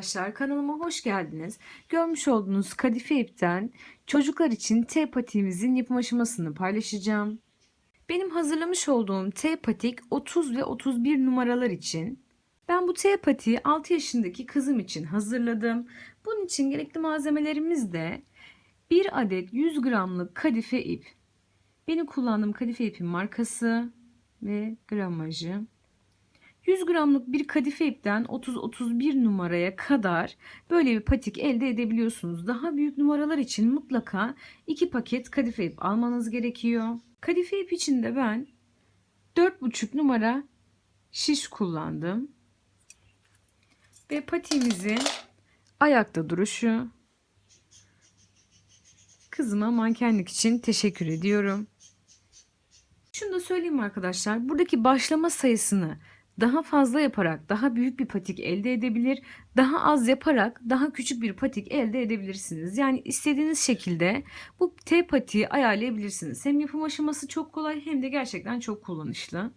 arkadaşlar kanalıma hoş geldiniz. Görmüş olduğunuz kadife ipten çocuklar için T patiğimizin yapım aşamasını paylaşacağım. Benim hazırlamış olduğum T patik 30 ve 31 numaralar için. Ben bu T patiği 6 yaşındaki kızım için hazırladım. Bunun için gerekli malzemelerimiz de 1 adet 100 gramlık kadife ip. Benim kullandığım kadife ipin markası ve gramajı. 100 gramlık bir kadife ipten 30-31 numaraya kadar böyle bir patik elde edebiliyorsunuz. Daha büyük numaralar için mutlaka 2 paket kadife ip almanız gerekiyor. Kadife ip için de ben 4,5 numara şiş kullandım. Ve patiğimizin ayakta duruşu. Kızıma mankenlik için teşekkür ediyorum. Şunu da söyleyeyim arkadaşlar. Buradaki başlama sayısını daha fazla yaparak daha büyük bir patik elde edebilir. Daha az yaparak daha küçük bir patik elde edebilirsiniz. Yani istediğiniz şekilde bu T patiği ayarlayabilirsiniz. Hem yapım aşaması çok kolay hem de gerçekten çok kullanışlı.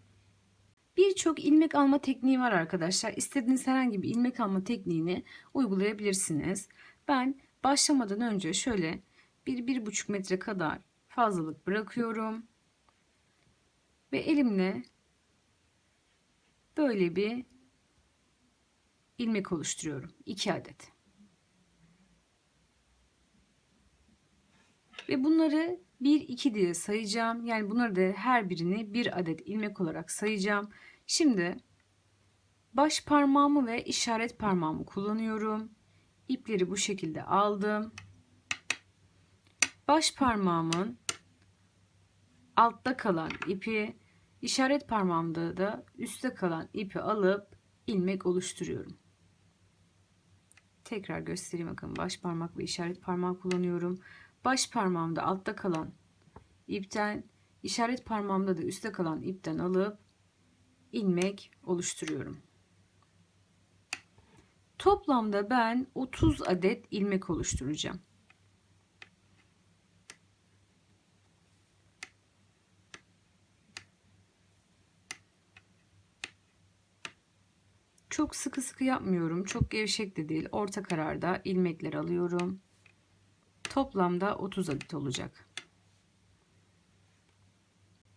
Birçok ilmek alma tekniği var arkadaşlar. İstediğiniz herhangi bir ilmek alma tekniğini uygulayabilirsiniz. Ben başlamadan önce şöyle 1-1,5 metre kadar fazlalık bırakıyorum. Ve elimle böyle bir ilmek oluşturuyorum. 2 adet. Ve bunları 1 2 diye sayacağım. Yani bunları da her birini bir adet ilmek olarak sayacağım. Şimdi baş parmağımı ve işaret parmağımı kullanıyorum. İpleri bu şekilde aldım. Baş parmağımın altta kalan ipi İşaret parmağımda da üstte kalan ipi alıp ilmek oluşturuyorum. Tekrar göstereyim bakın baş parmak ve işaret parmağı kullanıyorum. Baş parmağımda altta kalan ipten işaret parmağımda da üstte kalan ipten alıp ilmek oluşturuyorum. Toplamda ben 30 adet ilmek oluşturacağım. Çok sıkı sıkı yapmıyorum. Çok gevşek de değil. Orta kararda ilmekler alıyorum. Toplamda 30 adet olacak.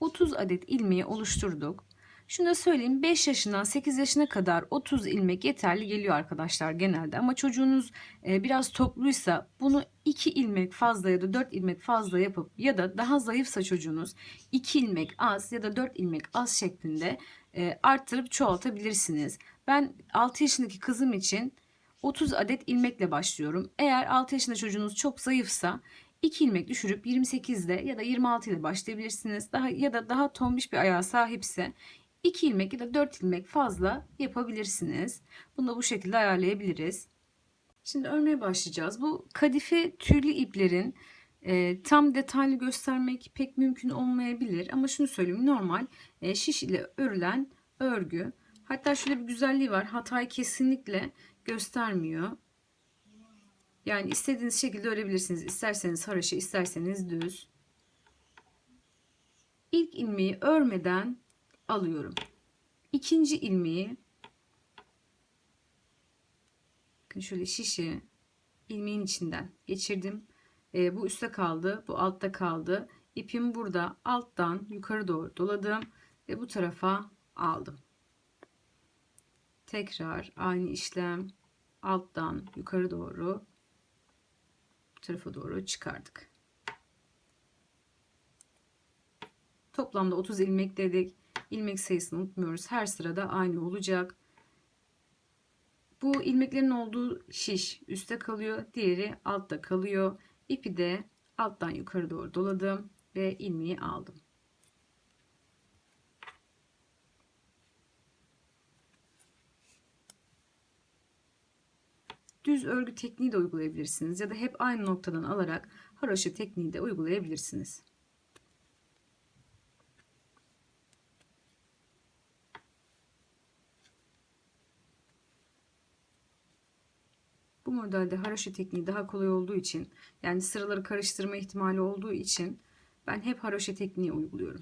30 adet ilmeği oluşturduk. Şunu da söyleyeyim 5 yaşından 8 yaşına kadar 30 ilmek yeterli geliyor arkadaşlar genelde. Ama çocuğunuz e, biraz topluysa bunu 2 ilmek fazla ya da 4 ilmek fazla yapıp ya da daha zayıfsa çocuğunuz 2 ilmek az ya da 4 ilmek az şeklinde e, arttırıp çoğaltabilirsiniz. Ben 6 yaşındaki kızım için 30 adet ilmekle başlıyorum. Eğer 6 yaşında çocuğunuz çok zayıfsa 2 ilmek düşürüp 28'de ya da 26 ile başlayabilirsiniz. Daha ya da daha tombiş bir ayağa sahipse 2 ilmek ya da 4 ilmek fazla yapabilirsiniz. Bunu da bu şekilde ayarlayabiliriz. Şimdi örmeye başlayacağız. Bu kadife tüylü iplerin e, tam detaylı göstermek pek mümkün olmayabilir. Ama şunu söyleyeyim normal e, şiş ile örülen örgü. Hatta şöyle bir güzelliği var. Hatayı kesinlikle göstermiyor. Yani istediğiniz şekilde örebilirsiniz. İsterseniz haraşo, isterseniz düz. İlk ilmeği örmeden alıyorum. İkinci ilmeği bakın şöyle şişi ilmeğin içinden geçirdim. E, bu üstte kaldı, bu altta kaldı. İpim burada alttan yukarı doğru doladım ve bu tarafa aldım. Tekrar aynı işlem alttan yukarı doğru tarafa doğru çıkardık. Toplamda 30 ilmek dedik. İlmek sayısını unutmuyoruz. Her sırada aynı olacak. Bu ilmeklerin olduğu şiş üstte kalıyor. Diğeri altta kalıyor. İpi de alttan yukarı doğru doladım ve ilmeği aldım. Düz örgü tekniği de uygulayabilirsiniz ya da hep aynı noktadan alarak haroşa tekniği de uygulayabilirsiniz. Bu modelde haroşa tekniği daha kolay olduğu için yani sıraları karıştırma ihtimali olduğu için ben hep haroşa tekniği uyguluyorum.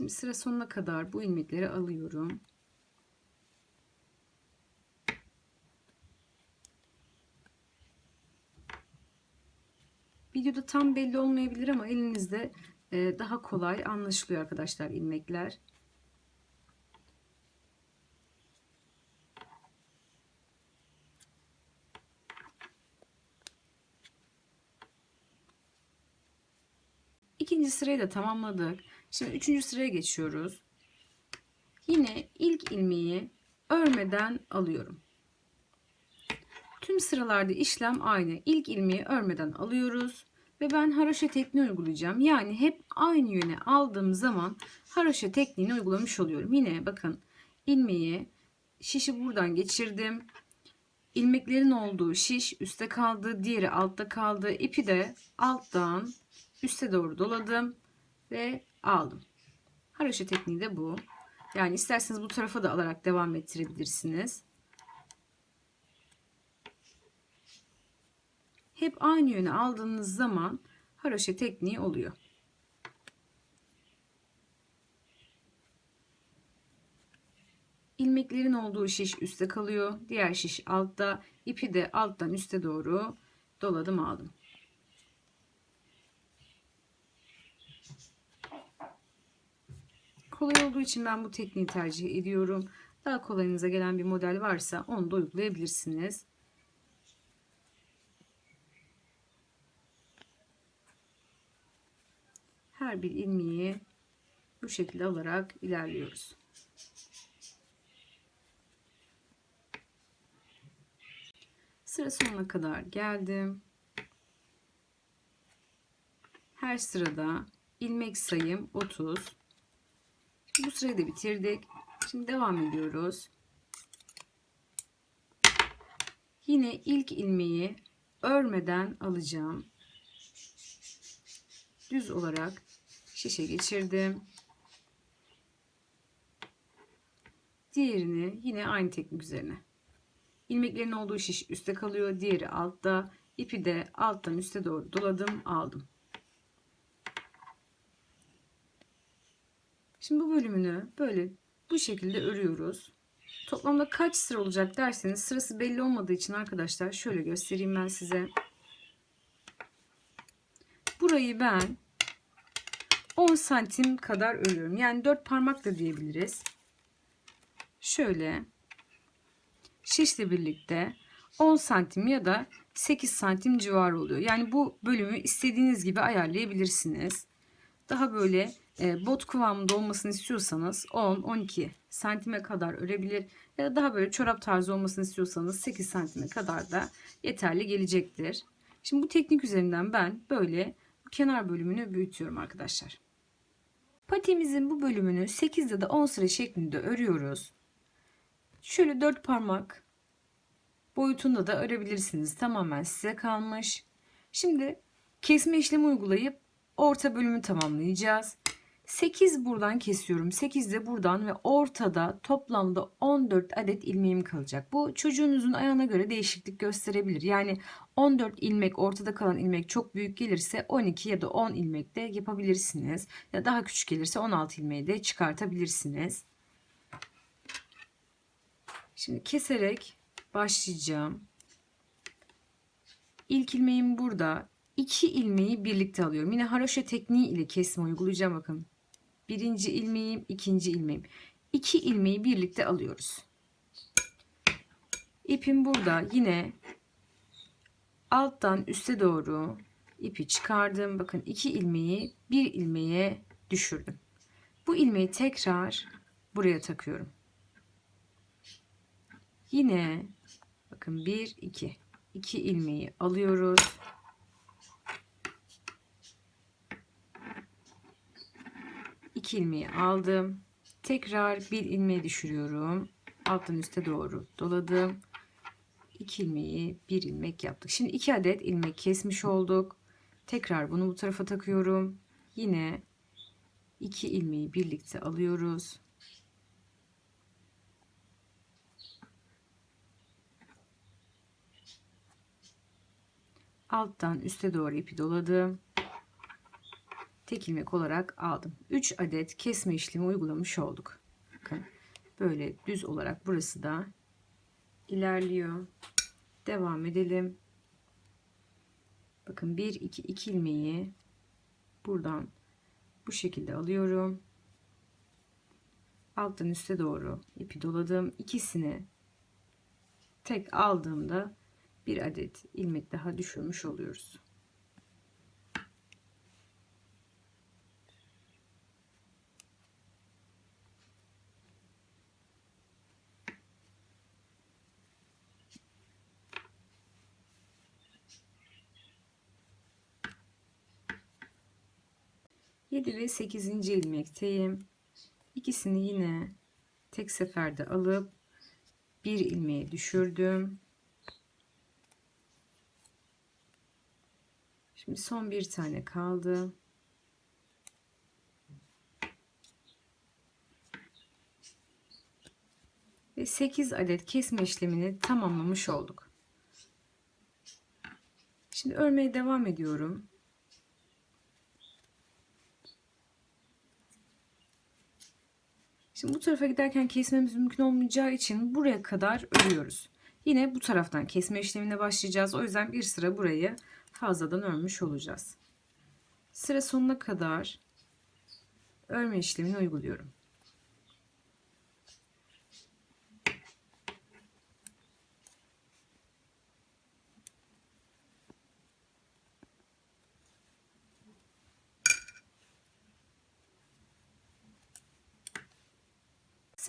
Şimdi sıra sonuna kadar bu ilmekleri alıyorum. Videoda tam belli olmayabilir ama elinizde e, daha kolay anlaşılıyor arkadaşlar ilmekler. İkinci sırayı da tamamladık. Şimdi üçüncü sıraya geçiyoruz. Yine ilk ilmeği örmeden alıyorum. Tüm sıralarda işlem aynı. İlk ilmeği örmeden alıyoruz ve ben haroşa tekniği uygulayacağım. Yani hep aynı yöne aldığım zaman haroşa tekniğini uygulamış oluyorum. Yine bakın ilmeği şişi buradan geçirdim. İlmeklerin olduğu şiş üstte kaldı, diğeri altta kaldı. İpi de alttan üste doğru doladım ve aldım. Haroşa tekniği de bu. Yani isterseniz bu tarafa da alarak devam ettirebilirsiniz. Hep aynı yöne aldığınız zaman haroşa tekniği oluyor. İlmeklerin olduğu şiş üstte kalıyor. Diğer şiş altta. İpi de alttan üste doğru doladım aldım. Kolay olduğu için ben bu tekniği tercih ediyorum. Daha kolayınıza gelen bir model varsa onu da uygulayabilirsiniz. Her bir ilmeği bu şekilde alarak ilerliyoruz. Sıra sonuna kadar geldim. Her sırada ilmek sayım 30. Bu sırayı da bitirdik. Şimdi devam ediyoruz. Yine ilk ilmeği örmeden alacağım. Düz olarak şişe geçirdim. Diğerini yine aynı teknik üzerine. İlmeklerin olduğu şiş üstte kalıyor. Diğeri altta. İpi de alttan üste doğru doladım. Aldım. Şimdi bu bölümünü böyle bu şekilde örüyoruz. Toplamda kaç sıra olacak derseniz sırası belli olmadığı için arkadaşlar şöyle göstereyim ben size. Burayı ben 10 santim kadar örüyorum. Yani 4 parmak da diyebiliriz. Şöyle şişle birlikte 10 santim ya da 8 santim civarı oluyor. Yani bu bölümü istediğiniz gibi ayarlayabilirsiniz. Daha böyle e, bot kıvamında olmasını istiyorsanız 10-12 santime kadar örebilir. Ya da daha böyle çorap tarzı olmasını istiyorsanız 8 santime kadar da yeterli gelecektir. Şimdi bu teknik üzerinden ben böyle kenar bölümünü büyütüyorum arkadaşlar. Patimizin bu bölümünü 8 ya da 10 sıra şeklinde örüyoruz. Şöyle 4 parmak boyutunda da örebilirsiniz. Tamamen size kalmış. Şimdi kesme işlemi uygulayıp orta bölümü tamamlayacağız. 8 buradan kesiyorum. 8 de buradan ve ortada toplamda 14 adet ilmeğim kalacak. Bu çocuğunuzun ayağına göre değişiklik gösterebilir. Yani 14 ilmek ortada kalan ilmek çok büyük gelirse 12 ya da 10 ilmek de yapabilirsiniz. Ya daha küçük gelirse 16 ilmeği de çıkartabilirsiniz. Şimdi keserek başlayacağım. İlk ilmeğim burada. İki ilmeği birlikte alıyorum. Yine haroşa tekniği ile kesme uygulayacağım bakın. Birinci ilmeğim, ikinci ilmeğim. İki ilmeği birlikte alıyoruz. İpim burada yine alttan üste doğru ipi çıkardım. Bakın iki ilmeği bir ilmeğe düşürdüm. Bu ilmeği tekrar buraya takıyorum. Yine bakın bir iki iki ilmeği alıyoruz. İki ilmeği aldım. Tekrar bir ilmeği düşürüyorum. Alttan üste doğru doladım. İki ilmeği bir ilmek yaptık. Şimdi iki adet ilmek kesmiş olduk. Tekrar bunu bu tarafa takıyorum. Yine iki ilmeği birlikte alıyoruz. Alttan üste doğru ipi doladım. Tek ilmek olarak aldım. 3 adet kesme işlemi uygulamış olduk. Bakın böyle düz olarak burası da ilerliyor. Devam edelim. Bakın 1 2 2 ilmeği buradan bu şekilde alıyorum. Alttan üste doğru ipi doladım. İkisini tek aldığımda bir adet ilmek daha düşürmüş oluyoruz. Yedi ve sekizinci ilmekteyim. İkisini yine tek seferde alıp bir ilmeği düşürdüm. Şimdi son bir tane kaldı. Ve 8 adet kesme işlemini tamamlamış olduk. Şimdi örmeye devam ediyorum. Şimdi bu tarafa giderken kesmemiz mümkün olmayacağı için buraya kadar örüyoruz. Yine bu taraftan kesme işlemine başlayacağız. O yüzden bir sıra burayı fazladan örmüş olacağız. Sıra sonuna kadar örme işlemini uyguluyorum.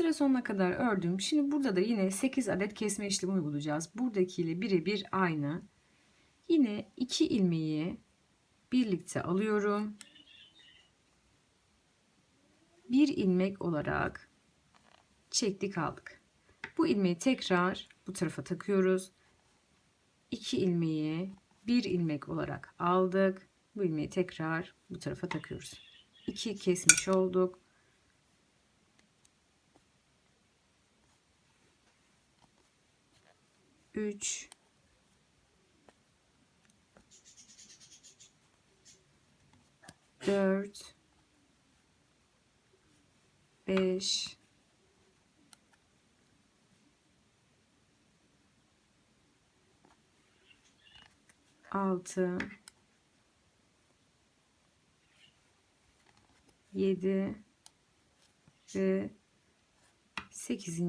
Sıra sonuna kadar ördüm. Şimdi burada da yine 8 adet kesme işlemi uygulayacağız. Buradakiyle birebir aynı. Yine 2 ilmeği birlikte alıyorum. Bir ilmek olarak çektik aldık. Bu ilmeği tekrar bu tarafa takıyoruz. 2 ilmeği bir ilmek olarak aldık. Bu ilmeği tekrar bu tarafa takıyoruz. 2 kesmiş olduk. 3 4 5 6 7 ve 8.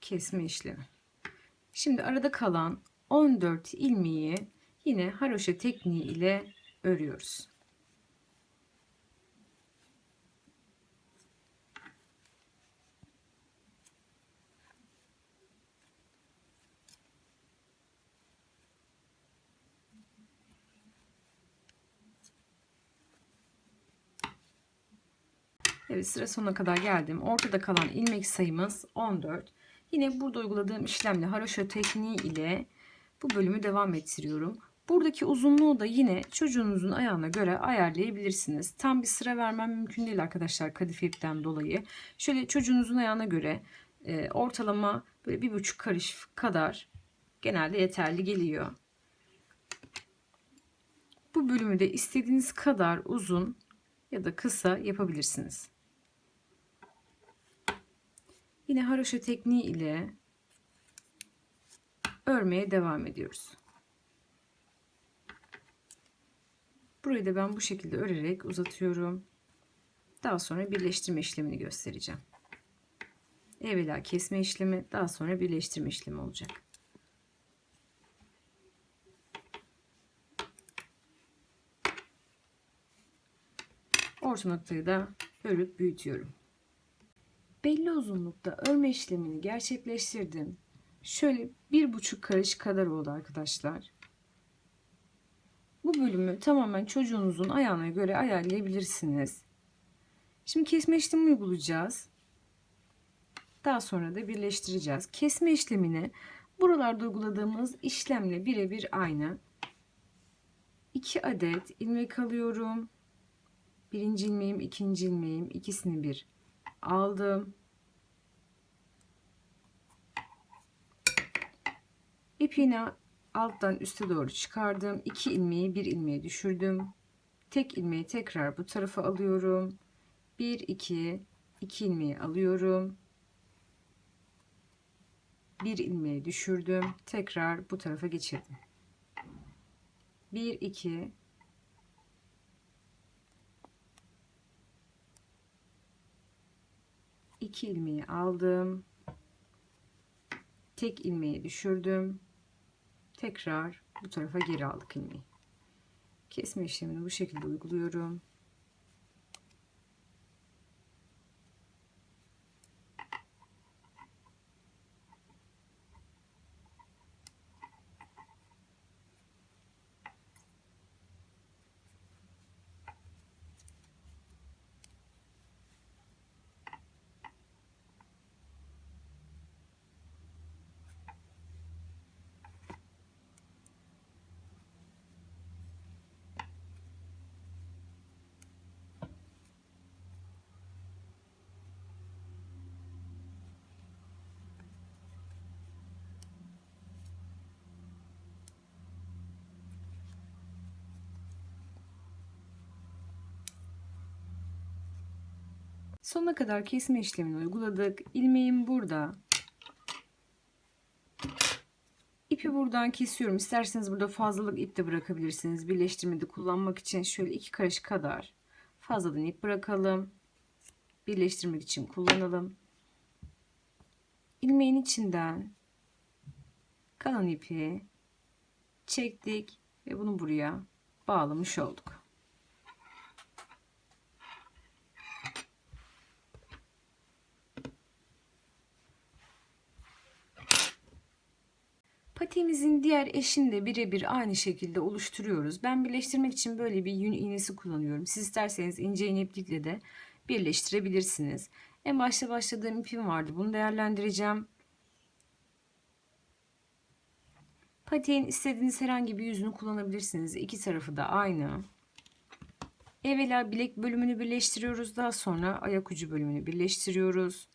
kesme işlemi. Şimdi arada kalan 14 ilmeği yine haroşa tekniği ile örüyoruz. Evet sıra sonuna kadar geldim. Ortada kalan ilmek sayımız 14. Yine burada uyguladığım işlemle haroşa tekniği ile bu bölümü devam ettiriyorum. Buradaki uzunluğu da yine çocuğunuzun ayağına göre ayarlayabilirsiniz. Tam bir sıra vermem mümkün değil arkadaşlar kadife ipten dolayı. Şöyle çocuğunuzun ayağına göre e, ortalama böyle bir buçuk karış kadar genelde yeterli geliyor. Bu bölümü de istediğiniz kadar uzun ya da kısa yapabilirsiniz. Yine haroşa tekniği ile örmeye devam ediyoruz. Burayı da ben bu şekilde örerek uzatıyorum. Daha sonra birleştirme işlemini göstereceğim. Evvela kesme işlemi, daha sonra birleştirme işlemi olacak. Orta noktayı da örüp büyütüyorum belli uzunlukta örme işlemini gerçekleştirdim. Şöyle bir buçuk karış kadar oldu arkadaşlar. Bu bölümü tamamen çocuğunuzun ayağına göre ayarlayabilirsiniz. Şimdi kesme işlemi uygulayacağız. Daha sonra da birleştireceğiz. Kesme işlemini buralarda uyguladığımız işlemle birebir aynı. 2 adet ilmek alıyorum. Birinci ilmeğim, ikinci ilmeğim ikisini bir aldım. İpini alttan üste doğru çıkardım. 2 ilmeği bir ilmeğe düşürdüm. Tek ilmeği tekrar bu tarafa alıyorum. 1 2 2 ilmeği alıyorum. Bir ilmeği düşürdüm. Tekrar bu tarafa geçirdim. 1 2 2 ilmeği aldım. Tek ilmeği düşürdüm. Tekrar bu tarafa geri aldık ilmeği. Kesme işlemini bu şekilde uyguluyorum. Sonuna kadar kesme işlemini uyguladık. İlmeğim burada. İpi buradan kesiyorum. İsterseniz burada fazlalık ip de bırakabilirsiniz. Birleştirmede kullanmak için şöyle iki karış kadar fazladan ip bırakalım. Birleştirmek için kullanalım. İlmeğin içinden kalan ipi çektik ve bunu buraya bağlamış olduk. Patiğimizin diğer eşini de birebir aynı şekilde oluşturuyoruz. Ben birleştirmek için böyle bir yün iğnesi kullanıyorum. Siz isterseniz ince iğne iplikle de birleştirebilirsiniz. En başta başladığım ipim vardı. Bunu değerlendireceğim. Patiğin istediğiniz herhangi bir yüzünü kullanabilirsiniz. İki tarafı da aynı. Evvela bilek bölümünü birleştiriyoruz. Daha sonra ayak ucu bölümünü birleştiriyoruz.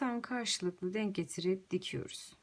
Tam karşılıklı denk getirip dikiyoruz.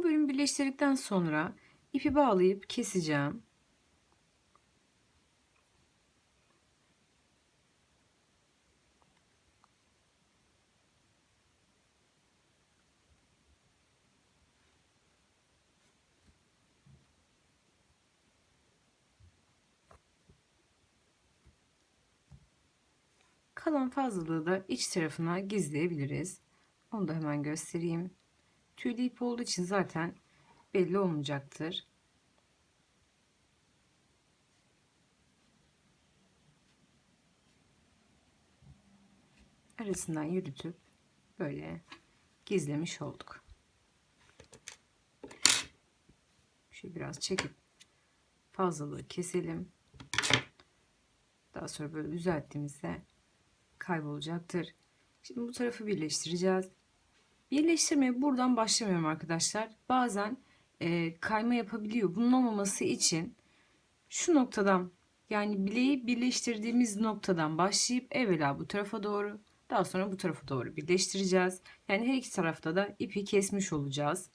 Bu bölümü birleştirdikten sonra ipi bağlayıp keseceğim. Kalan fazlalığı da iç tarafına gizleyebiliriz. Onu da hemen göstereyim. Tüylü ip olduğu için zaten belli olmayacaktır. Arasından yürütüp böyle gizlemiş olduk. Şöyle biraz çekip fazlalığı keselim. Daha sonra böyle düzelttiğimizde kaybolacaktır. Şimdi bu tarafı birleştireceğiz. Birleştirmeye buradan başlamıyorum arkadaşlar. Bazen e, kayma yapabiliyor. Bunun olmaması için şu noktadan yani bileği birleştirdiğimiz noktadan başlayıp evvela bu tarafa doğru daha sonra bu tarafa doğru birleştireceğiz. Yani her iki tarafta da ipi kesmiş olacağız.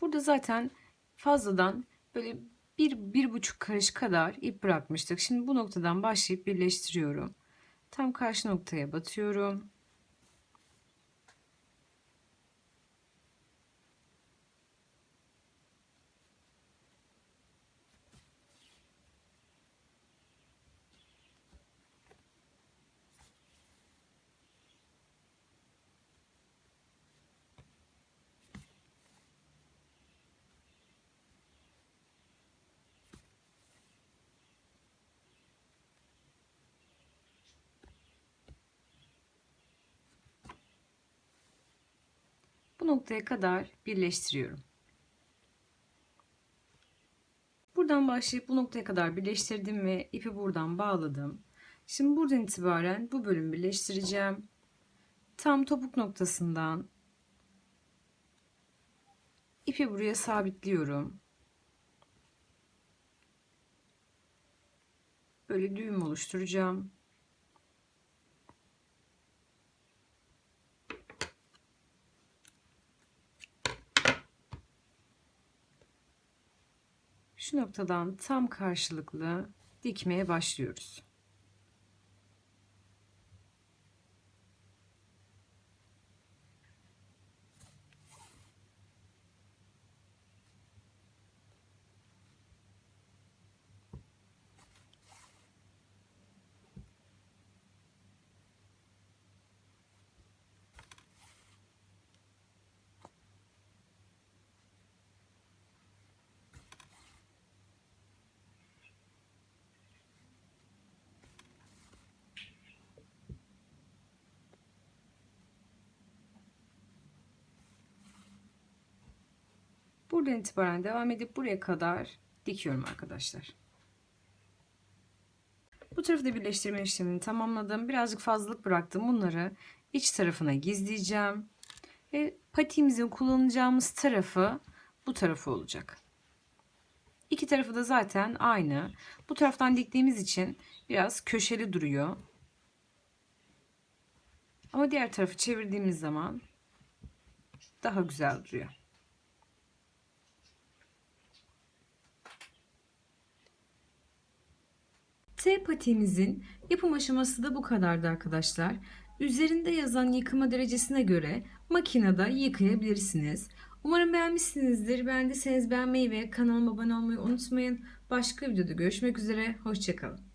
Burada zaten fazladan böyle bir, bir buçuk karış kadar ip bırakmıştık. Şimdi bu noktadan başlayıp birleştiriyorum. Tam karşı noktaya batıyorum. Noktaya kadar birleştiriyorum. Buradan başlayıp bu noktaya kadar birleştirdim ve ipi buradan bağladım. Şimdi buradan itibaren bu bölümü birleştireceğim. Tam topuk noktasından ipi buraya sabitliyorum. Böyle düğüm oluşturacağım. Şu noktadan tam karşılıklı dikmeye başlıyoruz. Buradan itibaren devam edip buraya kadar dikiyorum arkadaşlar. Bu tarafı da birleştirme işlemini tamamladım. Birazcık fazlalık bıraktım. Bunları iç tarafına gizleyeceğim. Ve patiğimizin kullanacağımız tarafı bu tarafı olacak. İki tarafı da zaten aynı. Bu taraftan diktiğimiz için biraz köşeli duruyor. Ama diğer tarafı çevirdiğimiz zaman daha güzel duruyor. T patiğimizin yapım aşaması da bu kadardı arkadaşlar. Üzerinde yazan yıkama derecesine göre makinede yıkayabilirsiniz. Umarım beğenmişsinizdir. Beğendiyseniz beğenmeyi ve kanalıma abone olmayı unutmayın. Başka videoda görüşmek üzere. Hoşçakalın.